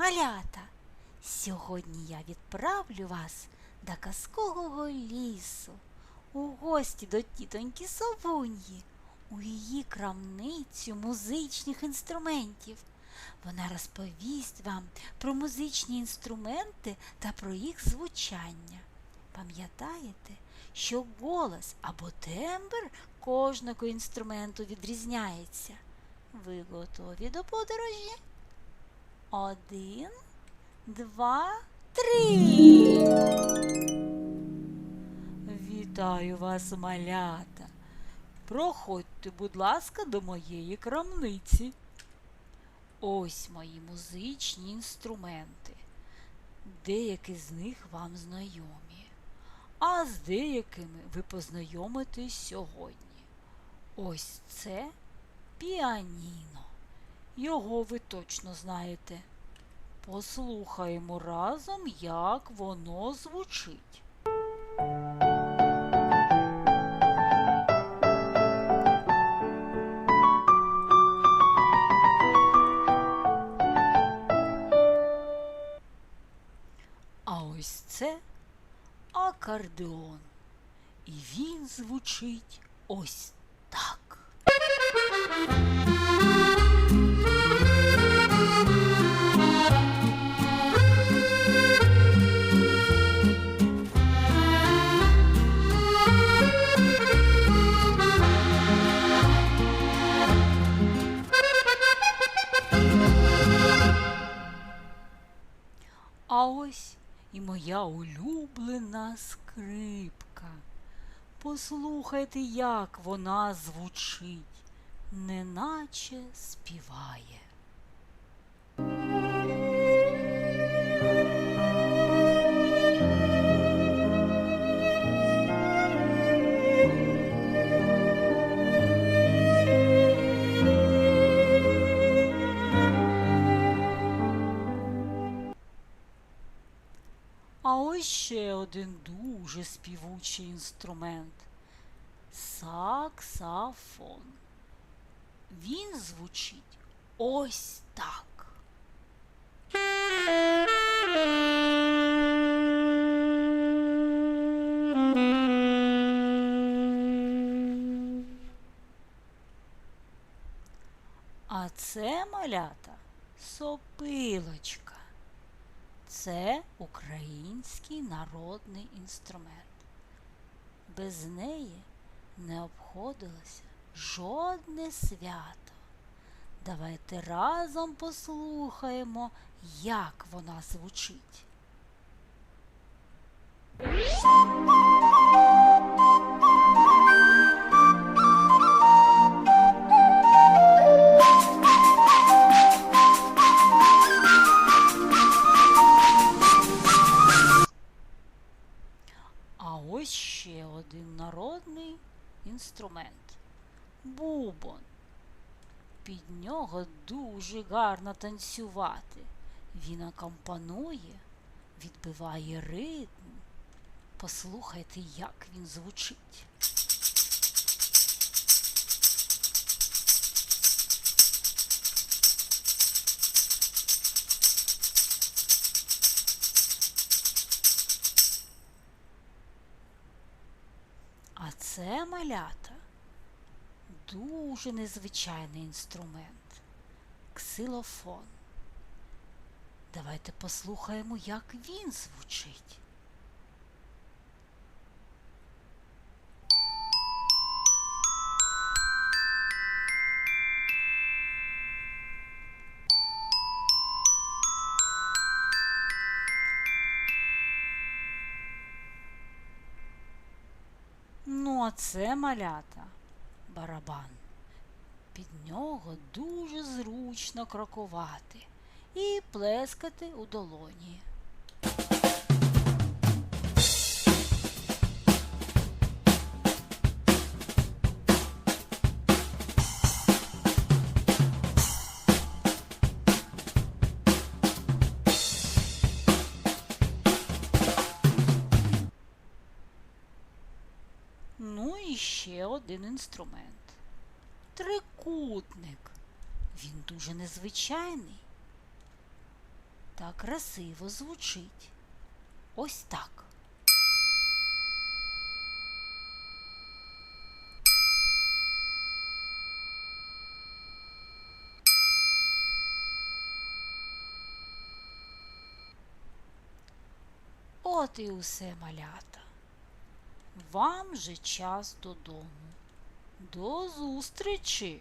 малята! Сьогодні я відправлю вас до казкового лісу у гості до тітоньки Совуньї, у її крамницю музичних інструментів. Вона розповість вам про музичні інструменти та про їх звучання. Пам'ятаєте, що голос або тембр кожного інструменту відрізняється. Ви готові до подорожі? Один, два, три. Вітаю вас, малята. Проходьте, будь ласка, до моєї крамниці. Ось мої музичні інструменти. Деякі з них вам знайомі, а з деякими ви познайомитесь сьогодні. Ось це піаніно. Його ви точно знаєте. Послухаємо разом, як воно звучить. А ось це акордеон. І він звучить ось так. Моя улюблена скрипка. Послухайте, як вона звучить, неначе співає. Ще один дуже співучий інструмент саксофон. Він звучить ось так. А це малята сопилочка. Це український народний інструмент. Без неї не обходилося жодне свято. Давайте разом послухаємо, як вона звучить. Інструмент бубон. Під нього дуже гарно танцювати. Він акомпанує, відбиває ритм. Послухайте, як він звучить. Це малята дуже незвичайний інструмент ксилофон. Давайте послухаємо, як він звучить. Ну, а це малята барабан. Під нього дуже зручно крокувати і плескати у долоні. Ну і ще один інструмент. Трикутник. Він дуже незвичайний. та красиво звучить. Ось так. От і усе малята. Вам же час додому. До зустрічі!